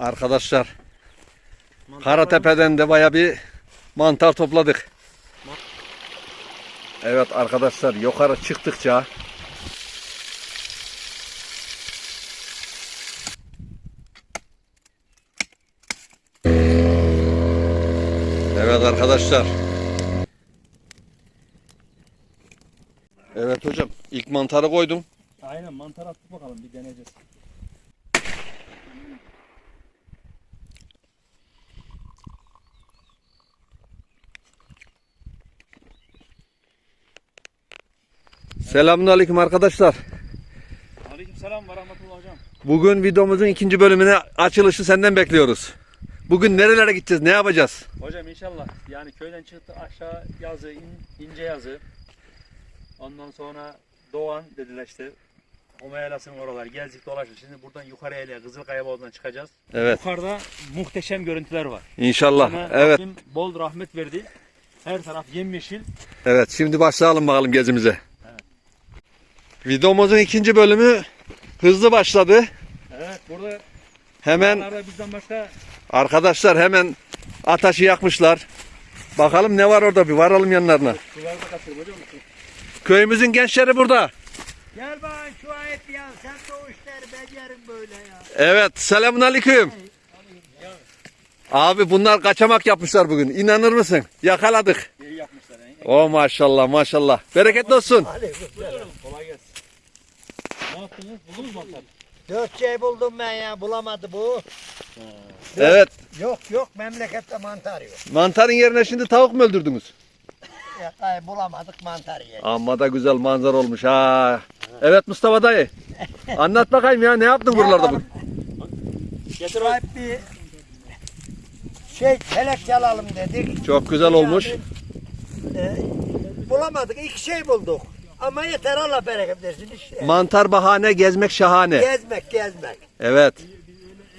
Arkadaşlar Karatepe'den de baya bir mantar topladık. Evet arkadaşlar yukarı çıktıkça Evet arkadaşlar. Evet hocam ilk mantarı koydum. Aynen mantar attık bakalım bir deneyeceğiz. Selamünaleyküm arkadaşlar. Aleyküm selam ve rahmetullah hocam. Bugün videomuzun ikinci bölümüne açılışı senden bekliyoruz. Bugün nerelere gideceğiz, ne yapacağız? Hocam inşallah yani köyden çıktı aşağı yazı, in- ince yazı. Ondan sonra Doğan dediler işte. Omayalasın oralar gezdik dolaştık. Şimdi buradan yukarıya ile Kızılkaya Boğazı'ndan çıkacağız. Evet, Yukarıda muhteşem görüntüler var. inşallah. Sana Evet, Rabbim bol rahmet verdi. Her taraf yemyeşil. evet. Şimdi başlayalım bakalım gezimize. Videomuzun ikinci bölümü hızlı başladı. Evet burada Hemen bizden başka arkadaşlar hemen ateşi yakmışlar. Bakalım ne var orada bir varalım yanlarına. kaçır. Köyümüzün gençleri burada. Gel bana şu ayet ya sen de işleri becerin böyle ya. Evet, selamünaleyküm. Abi bunlar kaçamak yapmışlar bugün. İnanır mısın? Yakaladık. İyi yapmışlar. He. O maşallah maşallah. Bereketli olsun. Gelsin. Ne yaptınız? Buldunuz mu mantar? Dört şey buldum ben ya bulamadı bu. Evet. Yok yok memlekette mantar yok. Mantarın yerine şimdi tavuk mu öldürdünüz? Ya, ay, bulamadık mantar ye. Amma da güzel manzara olmuş ha. Evet Mustafa dayı. Anlat bakayım ya ne yaptın buralarda bugün? Getir ayet bir şey kelek alalım dedik. Çok güzel olmuş. E, bulamadık iki şey bulduk. Ama yeter Allah bereket versin işte. Mantar bahane, gezmek şahane. gezmek gezmek. Evet.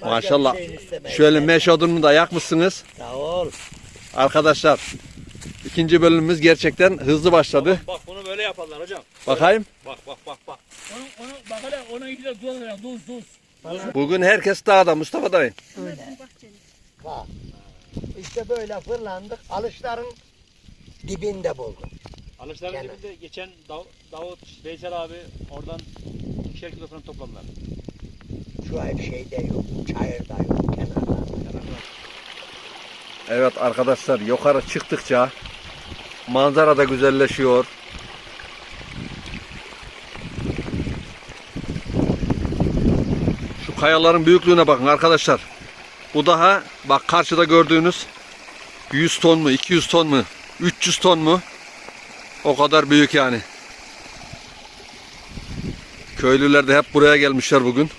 Başka Maşallah. bir şeyin istemeyiz. Şöyle meş odununu da yakmışsınız. Sağ ol. Arkadaşlar ikinci bölümümüz gerçekten hızlı başladı. Bak bunu böyle yaparlar hocam. Bakayım. Bak bak bak bak. Onu, onu bak hele ona gidiyor tuz alıyor tuz tuz. Bugün herkes dağda Mustafa dayı. Bak. İşte böyle fırlandık. Alışların dibinde buldum. Alışların dibinde geçen Dav- Davut, Veysel abi oradan ikişer kilo falan topladılar. Şu ev şeyde yok. Çayırda yok. Kenarda. Evet arkadaşlar yukarı çıktıkça manzara da güzelleşiyor. Şu kayaların büyüklüğüne bakın arkadaşlar. Bu daha bak karşıda gördüğünüz 100 ton mu 200 ton mu 300 ton mu o kadar büyük yani. Köylüler de hep buraya gelmişler bugün.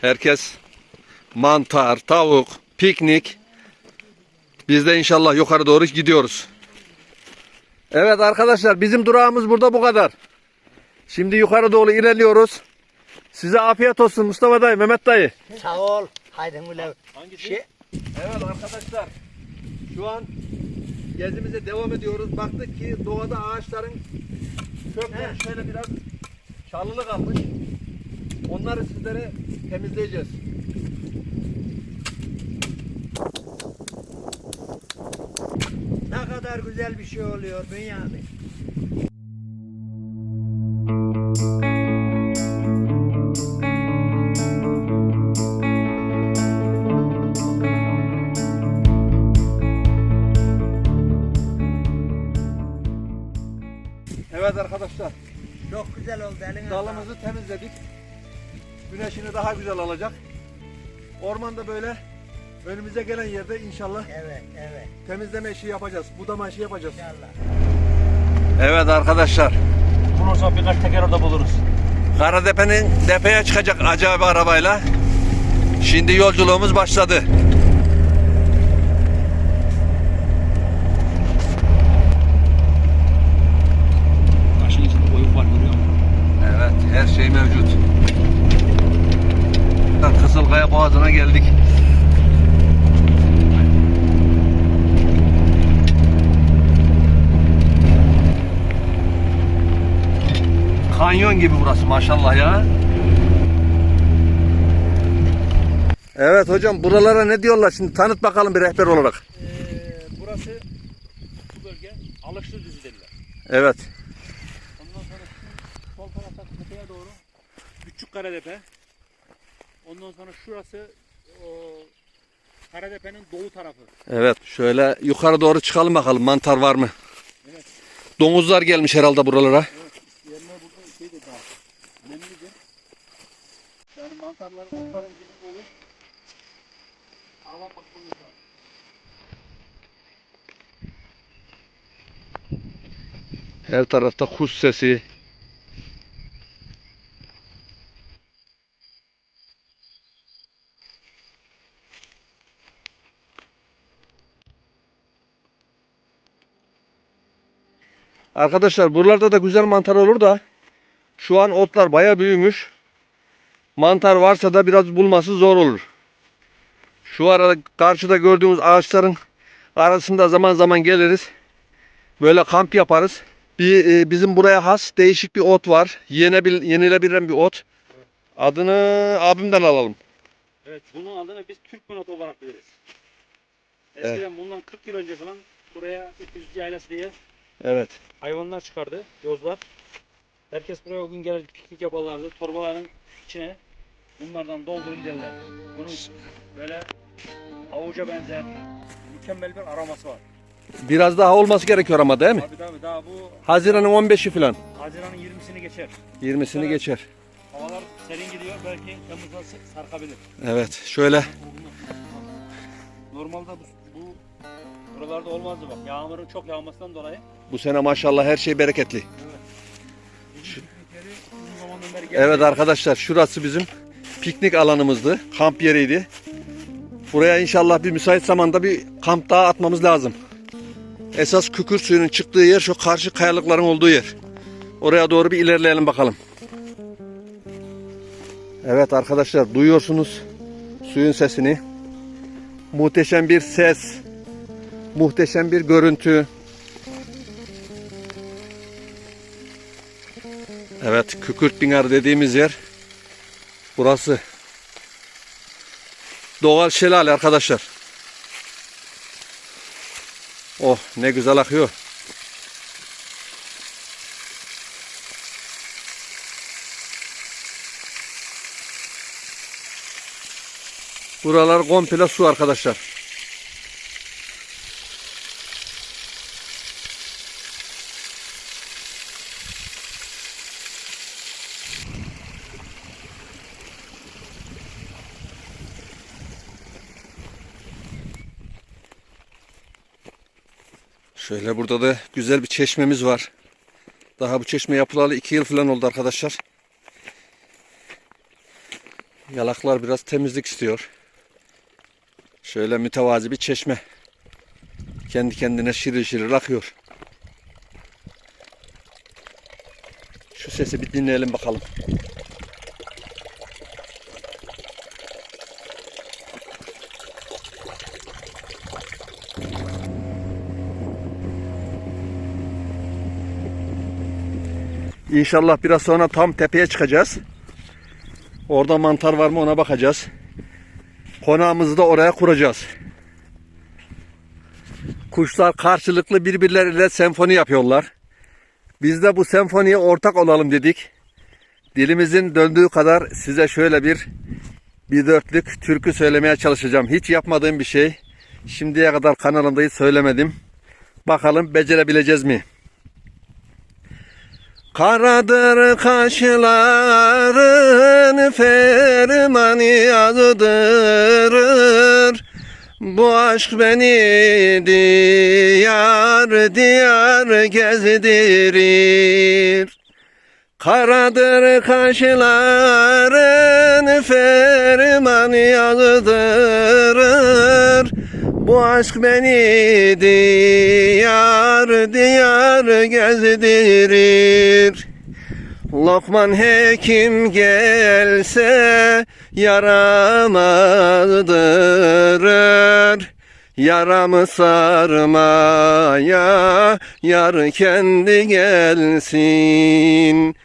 Herkes mantar, tavuk, piknik. Biz de inşallah yukarı doğru gidiyoruz. Evet arkadaşlar bizim durağımız burada bu kadar. Şimdi yukarı doğru ilerliyoruz. Size afiyet olsun Mustafa dayı, Mehmet dayı. Sağ ol. Haydi güle. Hangisi? Şey, Evet arkadaşlar şu an gezimize devam ediyoruz. Baktık ki doğada ağaçların kökleri şöyle biraz çalılı kalmış. Onları sizlere temizleyeceğiz. ne kadar güzel bir şey oluyor Bünyamin. Dalımızı temizledik. Güneşini daha güzel alacak. Ormanda böyle önümüze gelen yerde inşallah Evet evet. temizleme işi yapacağız. Budama işi yapacağız. İnşallah. Evet arkadaşlar. Bulursak birkaç teker orada buluruz. Karadepe'nin depeye çıkacak acayip arabayla. Şimdi yolculuğumuz başladı. Taşın içinde koyuk var görüyor musun? Evet her şey mevcut. Kızılkaya Boğazı'na geldik. Kanyon gibi burası maşallah ya. Evet hocam buralara ne diyorlar şimdi tanıt bakalım bir rehber olarak. Ee, burası bu bölge Alışlı Düzü dediler. Evet. Ondan sonra sol tarafta tepeye doğru Küçük Karadepe. Ondan sonra şurası o Karadepe'nin doğu tarafı. Evet şöyle yukarı doğru çıkalım bakalım mantar var mı? Evet. Domuzlar gelmiş herhalde buralara. Yerler burada şey de daha nemlidir. Yani mantarlar mantarın gibi olur. Hava bakımı da. Her tarafta kuş sesi. Arkadaşlar buralarda da güzel mantar olur da şu an otlar baya büyümüş. Mantar varsa da biraz bulması zor olur. Şu arada karşıda gördüğümüz ağaçların arasında zaman zaman geliriz. Böyle kamp yaparız. Bir e, bizim buraya has değişik bir ot var. Yenebil, yenilebilen bir ot. Adını abimden alalım. Evet bunun adını biz Türk Monat olarak biliriz. Eskiden bundan 40 yıl önce falan buraya 300 yaylası diye Evet. hayvanlar çıkardı, yozlar. Herkes buraya o gün gelir piknik yaparlardı. Torbaların içine bunlardan doldurup giderler. Bunun böyle avuca benzer mükemmel bir aroması var. Biraz daha olması gerekiyor ama değil mi? Tabii tabii daha bu Haziran'ın 15'i falan. Haziran'ın 20'sini geçer. 20'sini Evet. geçer. Havalar serin gidiyor belki Temmuz'da sarkabilir. Evet. Şöyle Normalde bu buralarda olmazdı bak. Yağmurun çok yağmasından dolayı. bu sene maşallah her şey bereketli. Evet arkadaşlar şurası bizim piknik alanımızdı. Kamp yeriydi. Buraya inşallah bir müsait zamanda bir kamp daha atmamız lazım. Esas kükür suyunun çıktığı yer şu karşı kayalıkların olduğu yer. Oraya doğru bir ilerleyelim bakalım. Evet arkadaşlar duyuyorsunuz suyun sesini. Muhteşem bir ses. Muhteşem bir görüntü. Evet, Kükürt Binarı dediğimiz yer burası. Doğal şelale arkadaşlar. Oh ne güzel akıyor. Buralar komple su arkadaşlar. Şöyle burada da güzel bir çeşmemiz var. Daha bu çeşme yapılalı iki yıl falan oldu arkadaşlar. Yalaklar biraz temizlik istiyor. Şöyle mütevazi bir çeşme. Kendi kendine şirir şirir akıyor. Şu sesi bir dinleyelim bakalım. İnşallah biraz sonra tam tepeye çıkacağız. Orada mantar var mı ona bakacağız. Konağımızı da oraya kuracağız. Kuşlar karşılıklı birbirleriyle senfoni yapıyorlar. Biz de bu senfoniye ortak olalım dedik. Dilimizin döndüğü kadar size şöyle bir bir dörtlük türkü söylemeye çalışacağım. Hiç yapmadığım bir şey. Şimdiye kadar kanalımda hiç söylemedim. Bakalım becerebileceğiz mi? Karadır kaşların fermanı yazdırır. Bu aşk beni diyar diyar gezdirir. Karadır kaşların fermanı yazdırır. Bu aşk beni diyar diyar gezdirir. Lokman hekim gelse yaramazdırır. Yaramı sarmaya yar kendi gelsin.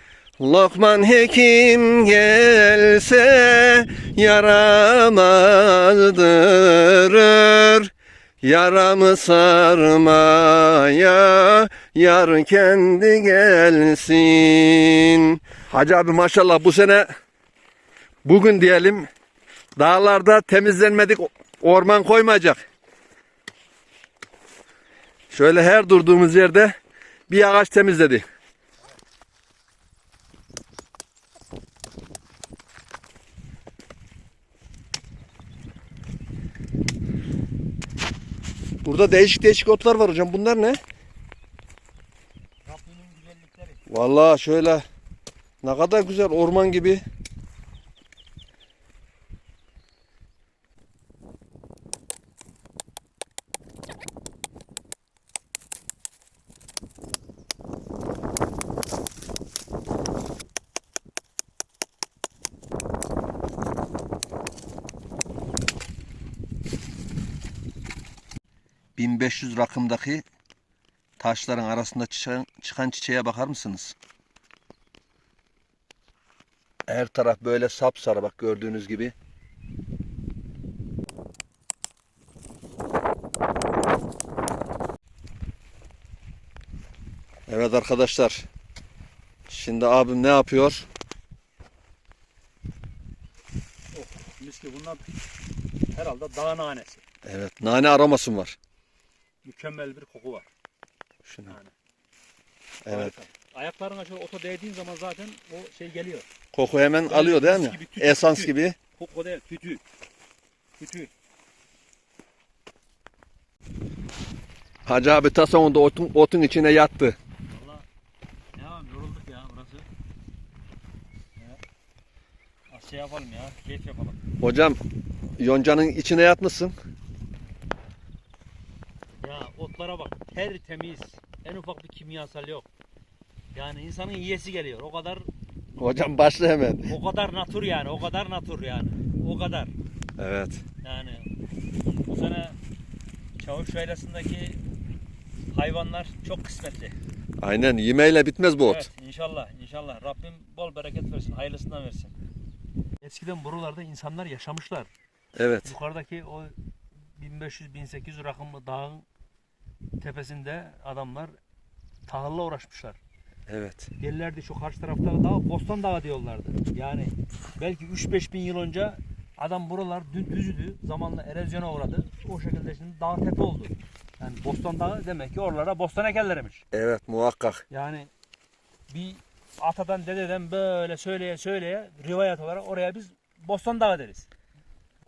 Lokman hekim gelse yaramazdırır. Yaramı sarmaya yar kendi gelsin. Hacı abi maşallah bu sene bugün diyelim dağlarda temizlenmedik orman koymayacak. Şöyle her durduğumuz yerde bir ağaç temizledi. Burada değişik değişik otlar var hocam. Bunlar ne? Güzellikleri. Vallahi şöyle ne kadar güzel orman gibi. ...1500 rakımdaki taşların arasında çıkan, çıkan çiçeğe bakar mısınız? Her taraf böyle sapsarı bak gördüğünüz gibi. Evet arkadaşlar. Şimdi abim ne yapıyor? Mis ki bunlar herhalde dağ nanesi. Evet nane aroması var. Mükemmel bir koku var. Şunu. Yani. Evet. Harika. Ayaklarına şöyle ota değdiğin zaman zaten o şey geliyor. Koku hemen alıyor değil mi? Gibi, tütü, Esans tütü. gibi. Koku değil, tütü. Tütü. Hacı abi ta sonunda otun, otun içine yattı. Valla ne yapalım yorulduk ya burası. Ya. Az şey yapalım ya, keyif yapalım. Hocam yoncanın içine yatmışsın. Ya otlara bak, tertemiz. En ufak bir kimyasal yok. Yani insanın yiyesi geliyor. O kadar Hocam başla hemen. o kadar natür yani. O kadar natür yani. O kadar. Evet. Yani bu sene Çavuş Yaylası'ndaki hayvanlar çok kısmetli. Aynen yemeğiyle bitmez bu ot. Evet inşallah inşallah Rabbim bol bereket versin hayırlısından versin. Eskiden buralarda insanlar yaşamışlar. Evet. Yukarıdaki o 1500-1800 rakımlı dağın tepesinde adamlar tahılla uğraşmışlar. Evet. Gelirlerdi şu karşı tarafta dağ Bostan Dağı diyorlardı. Yani belki 3-5 bin yıl önce adam buralar dü- düzüdü. Zamanla erozyona uğradı. O şekilde şimdi dağ tepe oldu. Yani Bostan Dağı demek ki oralara bostan ekerlermiş. Evet muhakkak. Yani bir atadan dededen böyle söyleye söyleye rivayet olarak oraya biz Bostan Dağı deriz.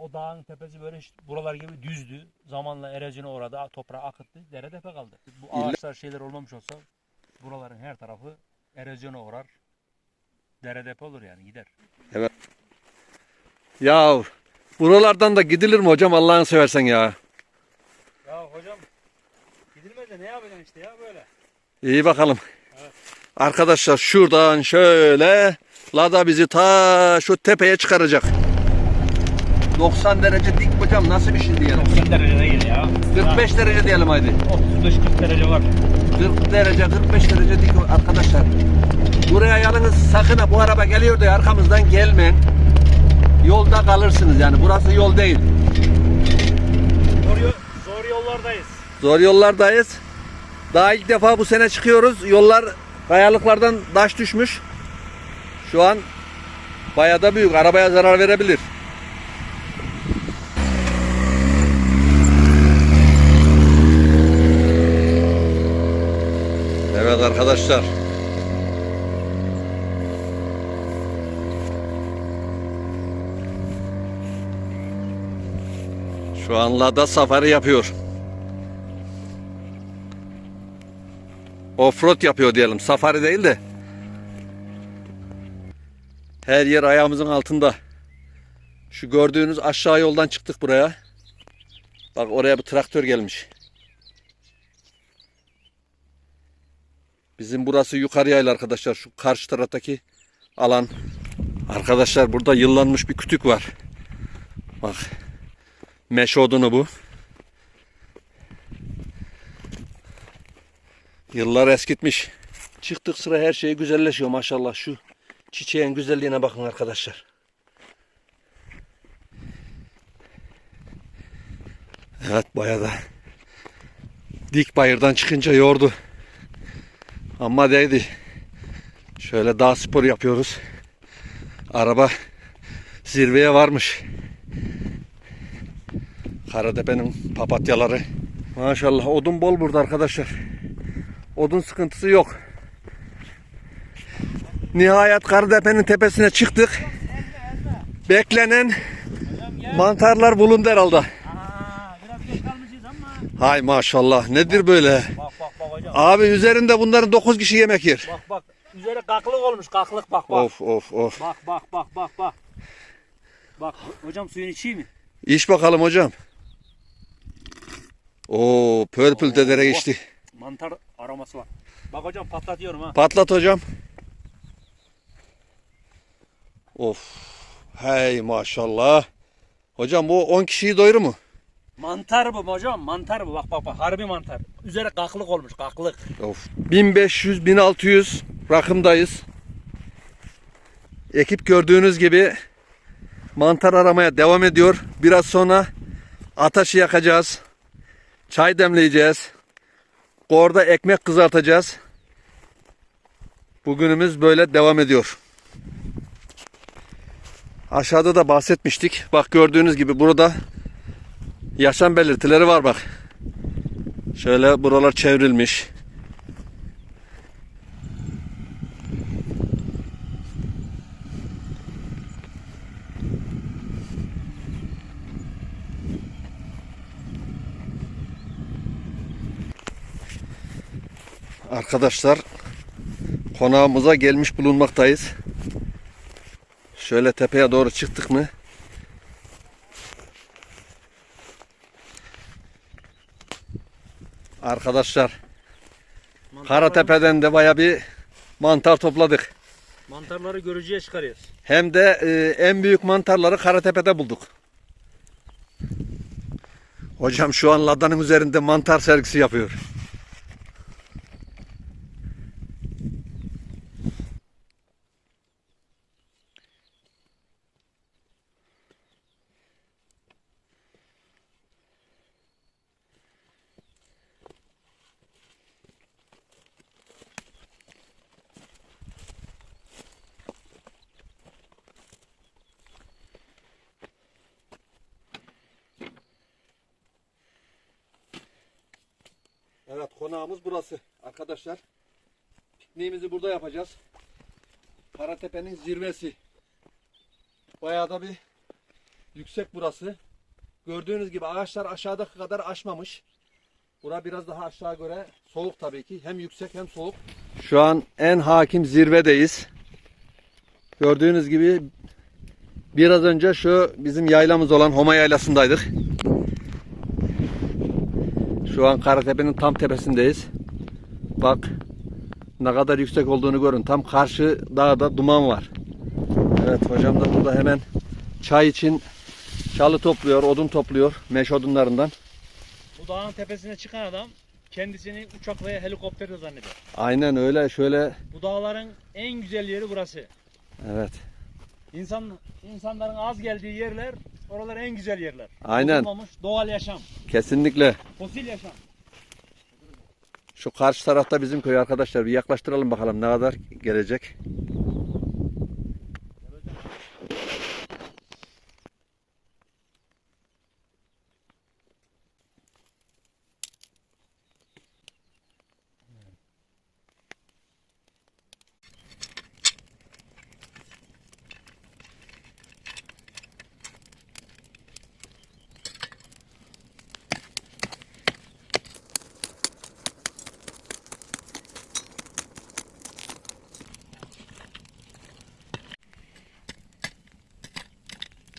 O dağın tepesi böyle işte buralar gibi düzdü. Zamanla erozyona uğradı. Toprağı akıttı. Dere tepe kaldı. Bu ağaçlar şeyler olmamış olsa buraların her tarafı erozyona uğrar. Dere tepe olur yani gider. Ya buralardan da gidilir mi hocam Allah'ını seversen ya. Ya hocam gidilmez de ne yapacaksın işte ya böyle. İyi bakalım. Evet. Arkadaşlar şuradan şöyle Lada bizi ta şu tepeye çıkaracak. 90 derece dik hocam nasıl bir şey diyelim. 90 derece değil ya. 45 derece diyelim haydi. 35-40 derece var. 40 derece 45 derece dik arkadaşlar. Buraya yalnız sakın ha bu araba geliyor diye arkamızdan gelmeyin. Yolda kalırsınız yani burası yol değil. Zor, zor yollardayız. Zor yollardayız. Daha ilk defa bu sene çıkıyoruz. Yollar kayalıklardan taş düşmüş. Şu an bayağı da büyük. Arabaya zarar verebilir. Evet arkadaşlar. Şu an Lada safari yapıyor. Offroad yapıyor diyelim. Safari değil de. Her yer ayağımızın altında. Şu gördüğünüz aşağı yoldan çıktık buraya. Bak oraya bir traktör gelmiş. Bizim burası yukarı yayla arkadaşlar. Şu karşı taraftaki alan. Arkadaşlar burada yıllanmış bir kütük var. Bak. Meşe odunu bu. Yıllar eskitmiş. Çıktık sıra her şey güzelleşiyor maşallah şu Çiçeğin güzelliğine bakın arkadaşlar. Evet bayağı da dik bayırdan çıkınca yordu. Ama değdi. Şöyle dağ spor yapıyoruz. Araba zirveye varmış. Karatepe'nin papatyaları. Maşallah odun bol burada arkadaşlar. Odun sıkıntısı yok. Nihayet Karatepe'nin tepesine çıktık. Beklenen mantarlar bulundu herhalde. Hay maşallah nedir böyle? Bak bak bak hocam. Abi üzerinde bunların 9 kişi yemek yer. Bak bak. Üzeri kaklık olmuş kaklık bak bak. Of of of. Bak bak bak bak bak. Bak hocam suyun içeyim mi? İç bakalım hocam. Oo pörpül dedere geçti. Mantar aroması var. Bak hocam patlatıyorum ha. Patlat hocam. Of. Hey maşallah. Hocam bu 10 kişiyi doyurur mu? Mantar bu hocam mantar bu bak bak bak harbi mantar. Üzeri kaklık olmuş kaklık. Of. 1500 1600 rakımdayız. Ekip gördüğünüz gibi mantar aramaya devam ediyor. Biraz sonra ateşi yakacağız. Çay demleyeceğiz. Orada ekmek kızartacağız. Bugünümüz böyle devam ediyor. Aşağıda da bahsetmiştik. Bak gördüğünüz gibi burada yaşam belirtileri var bak. Şöyle buralar çevrilmiş. Arkadaşlar konağımıza gelmiş bulunmaktayız. Şöyle tepeye doğru çıktık mı? Arkadaşlar Karatepe'den de baya bir mantar topladık. Mantarları görücüye çıkarıyoruz. Hem de e, en büyük mantarları Karatepe'de bulduk. Hocam şu an ladanın üzerinde mantar sergisi yapıyor. Evet konağımız burası arkadaşlar. Pikniğimizi burada yapacağız. Karatepe'nin zirvesi. Bayağı da bir yüksek burası. Gördüğünüz gibi ağaçlar aşağıdaki kadar aşmamış. Bura biraz daha aşağı göre soğuk tabii ki. Hem yüksek hem soğuk. Şu an en hakim zirvedeyiz. Gördüğünüz gibi biraz önce şu bizim yaylamız olan Homa Yaylası'ndaydık. Şu an Karatepe'nin tam tepesindeyiz. Bak ne kadar yüksek olduğunu görün. Tam karşı dağda duman var. Evet hocam da burada hemen çay için çalı topluyor, odun topluyor meş odunlarından. Bu dağın tepesine çıkan adam kendisini uçak veya helikopterde zanneder. Aynen öyle şöyle Bu dağların en güzel yeri burası. evet. İnsan insanların az geldiği yerler oralar en güzel yerler. Aynen. Bozulmamış doğal yaşam, Kesinlikle. fosil yaşam. Şu karşı tarafta bizim köy arkadaşlar. Bir yaklaştıralım bakalım ne kadar gelecek.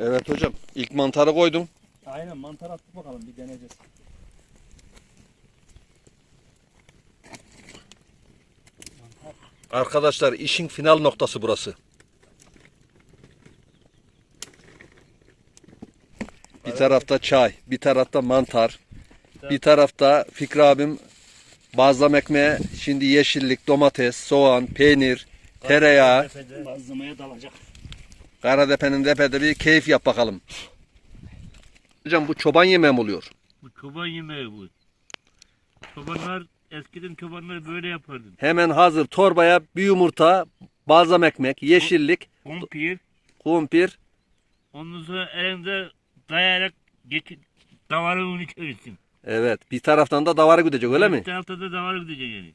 Evet hocam. ilk mantarı koydum. Aynen mantar attık bakalım bir deneyeceğiz. Arkadaşlar işin final noktası burası. Bir tarafta çay, bir tarafta mantar, bir tarafta Fikri abim bazlam ekmeğe şimdi yeşillik, domates, soğan, peynir, tereyağı, Bazlamaya dalacak. Karadepe'nin depede bir keyif yap bakalım. Hocam bu çoban yemeği mi oluyor? Bu çoban yemeği bu. Çobanlar eskiden çobanlar böyle yapardı. Hemen hazır torbaya bir yumurta, balzam ekmek, yeşillik, Kumpir, kumpir. ondan sonra elinde dayayarak geçit davarı onu içerirsin. Evet bir taraftan da davara gidecek öyle mi? Bir tarafta da davarı gidecek yani.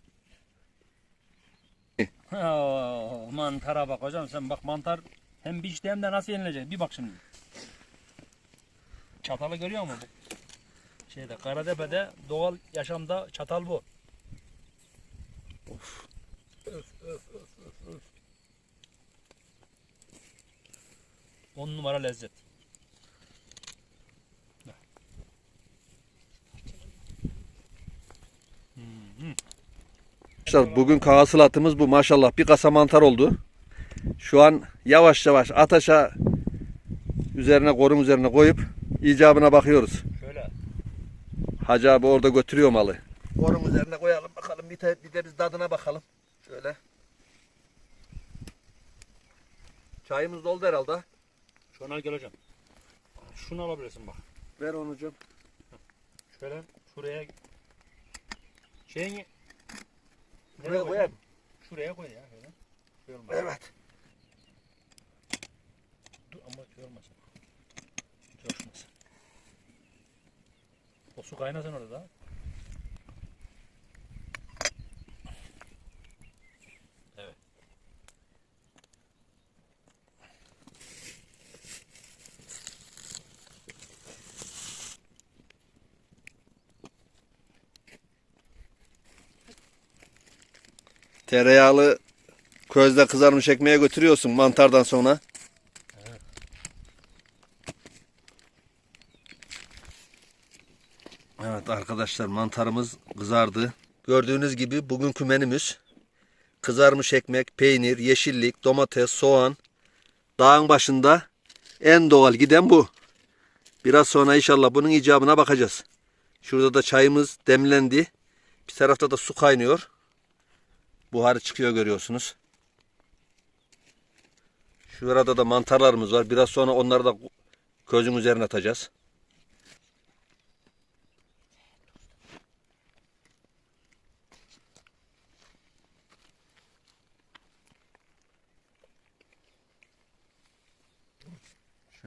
Oo, mantara bak hocam sen bak mantar hem biçti hem de nasıl yenilecek bir bak şimdi. Çatalı görüyor musun? Şeyde Karadepe'de doğal yaşamda çatal bu. Of. Öf, öf, öf, öf, öf. On numara lezzet. Arkadaşlar bugün hasılatımız bu maşallah bir kasa mantar oldu. Şu an yavaş yavaş ataşa üzerine korun üzerine koyup icabına bakıyoruz. Şöyle. Hacı abi orada götürüyor malı. Korun üzerine koyalım bakalım bir de, bir de biz tadına bakalım. Şöyle. Çayımız doldu herhalde. Şuna gel hocam. Şunu alabilirsin bak. Ver onu hocam. Şöyle şuraya şeyini Buraya koyayım. Şuraya koy ya. Şöyle. Evet. Dur ama şey olmasın. Coşmasın. O su kaynasın orada da. Evet. Tereyağlı közde kızarmış ekmeğe götürüyorsun mantardan sonra. Evet arkadaşlar mantarımız kızardı. Gördüğünüz gibi bugünkü menümüz kızarmış ekmek, peynir, yeşillik, domates, soğan. Dağın başında en doğal giden bu. Biraz sonra inşallah bunun icabına bakacağız. Şurada da çayımız demlendi. Bir tarafta da su kaynıyor. Buharı çıkıyor görüyorsunuz. Şurada da mantarlarımız var. Biraz sonra onları da közün üzerine atacağız.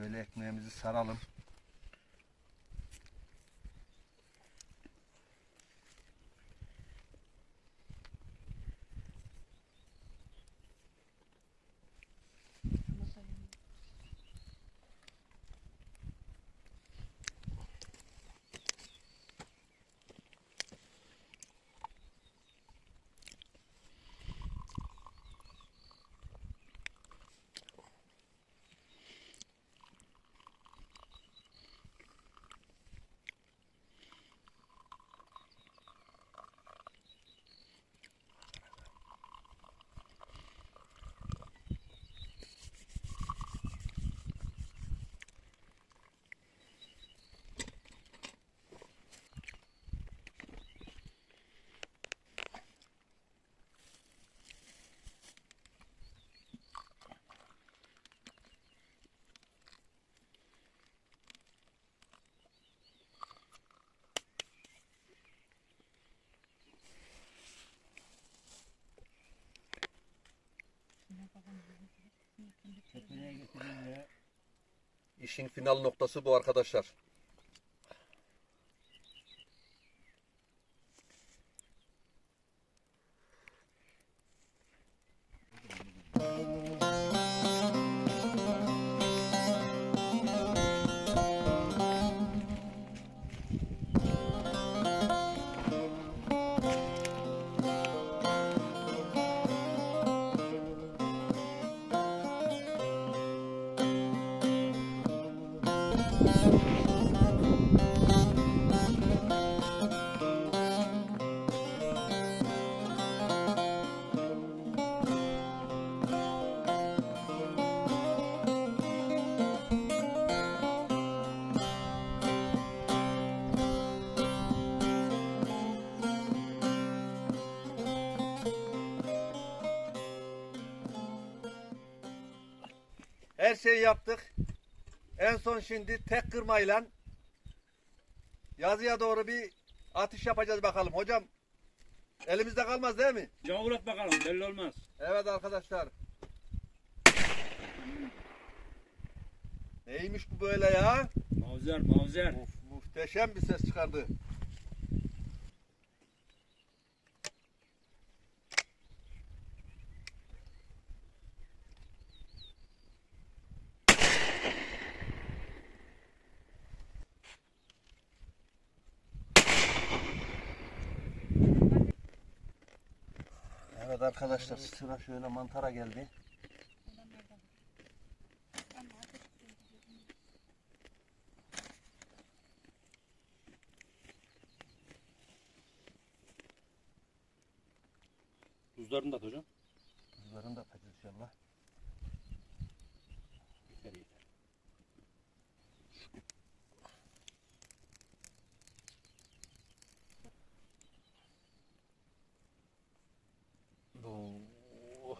Şöyle ekmeğimizi saralım. İşin final noktası bu arkadaşlar. Her şeyi yaptık. En son şimdi tek kırmayla yazıya doğru bir atış yapacağız bakalım. Hocam elimizde kalmaz değil mi? Cavur bakalım belli olmaz. Evet arkadaşlar. Neymiş bu böyle ya? Mavzer mavzer. Of, muhteşem bir ses çıkardı. Evet arkadaşlar sıra şöyle mantara geldi. Tuzlarını da at hocam. Kızlarını da atacağız inşallah. Yeter yeter. Oo.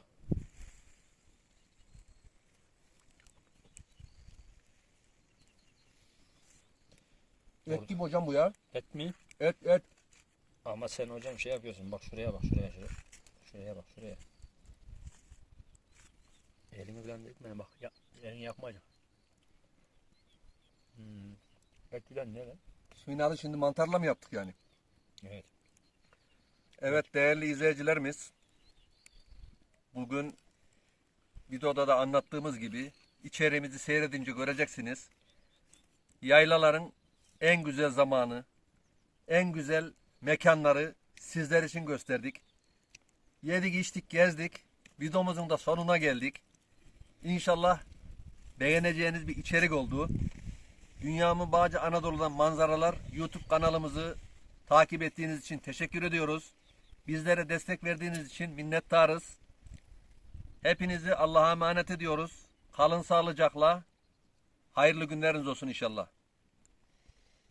Et gibi hocam bu ya. Et mi? Et et. Ama sen hocam şey yapıyorsun. Bak şuraya bak şuraya şuraya. Şuraya bak şuraya. Elimi falan etme bak. Ya, elini yakmayacak. Hmm. Et falan ne lan? Suyun şimdi mantarla mı yaptık yani? Evet. Evet değerli izleyicilerimiz. Bugün videoda da anlattığımız gibi içeriğimizi seyredince göreceksiniz. Yaylaların en güzel zamanı, en güzel mekanları sizler için gösterdik. Yedik, içtik, gezdik. Videomuzun da sonuna geldik. İnşallah beğeneceğiniz bir içerik oldu. Dünyamı Bağcı Anadolu'dan manzaralar YouTube kanalımızı takip ettiğiniz için teşekkür ediyoruz. Bizlere destek verdiğiniz için minnettarız. Hepinizi Allah'a emanet ediyoruz. Kalın sağlıcakla. Hayırlı günleriniz olsun inşallah.